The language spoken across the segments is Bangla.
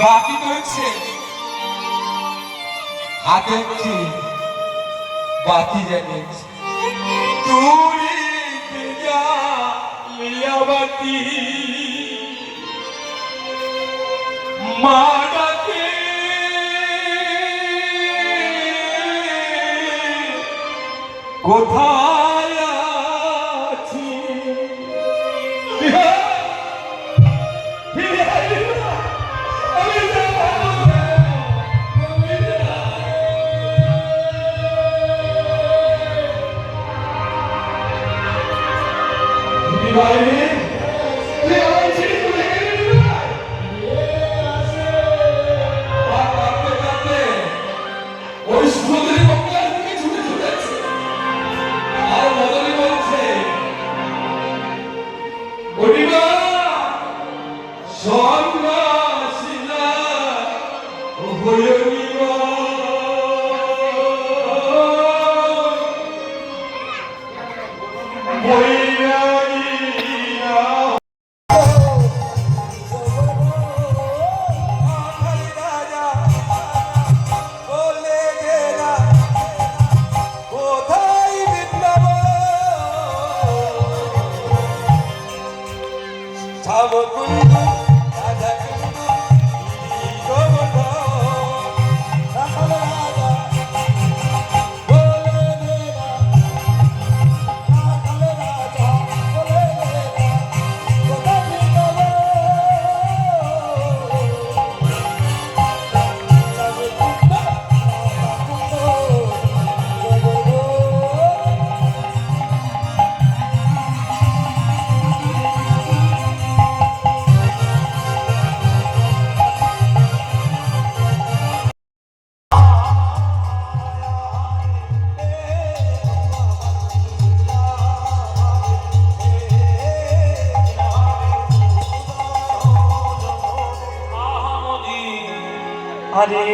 বাকি করেছে হাতে একটি বাতি জ্বালিয়েছে। ডাকে। কোথায় সন্ন্যাসীরা ভয়নিবা বৈরাগীরা আরে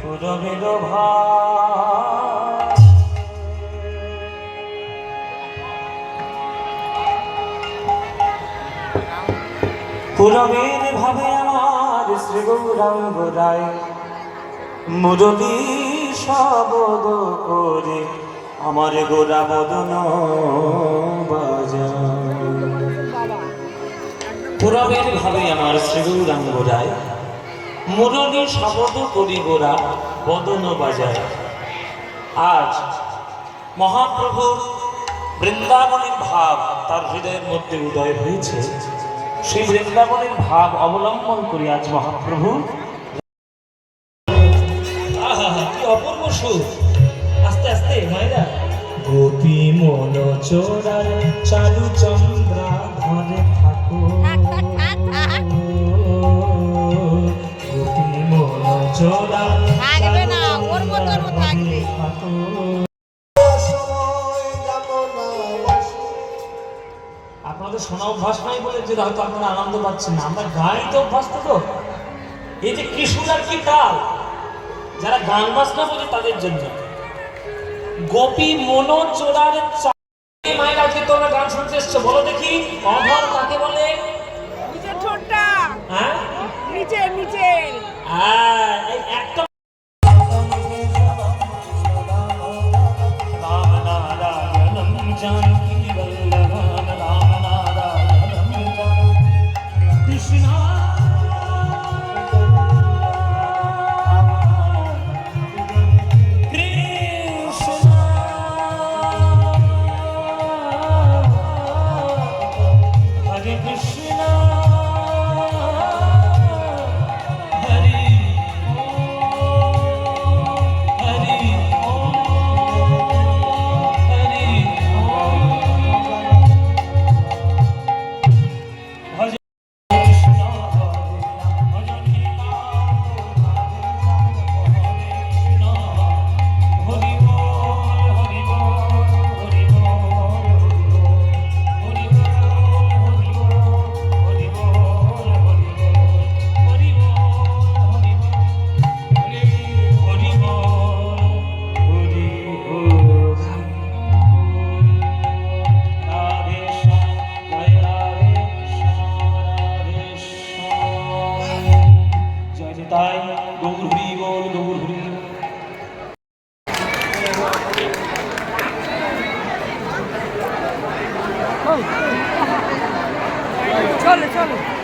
পুরবেদ ভাই। পুরবের ভাবে আমার শ্রী গৌরাঙ্গ রায় মুরলী শবদ করে আমার গোরা বদন বাজায়। পুরবের ভাবে আমার শ্রীগৌরাঙ্গ রায় মুরলী শবদ করি গোরা বদন বাজায়। আজ মহাপ্রভুর বৃন্দাবনের ভাব তার হৃদয়ের মধ্যে উদয় হয়েছে। সেই বৃন্দাবনের ভাব অবলম্বন করি আজ মহাপ্রভু। আহা, কি অপূর্ব সুর। আস্তে আস্তে মায়েরা। গোপী মন চোরার চালু চন্দ্রা ধরে থাকবে না, ওর মতন থাকবে। আপনাদের শোনা অভ্যাস নাই বলে যে হয়তো আপনারা আনন্দ পাচ্ছেন না। আমরা গাই তো অভ্যস্ত তো এই যে কি সুর আর কি তাল। যারা গান বাজনা বোঝে তাদের জন্য। গোপী মনো চোরার মায়ের আজকে তোমরা গান শুনতে এসছো। বলো দেখি অধর কাকে বলে? হ্যাঁ? নিচে নিচে। হ্যাঁ, এই একটা চলো চলো।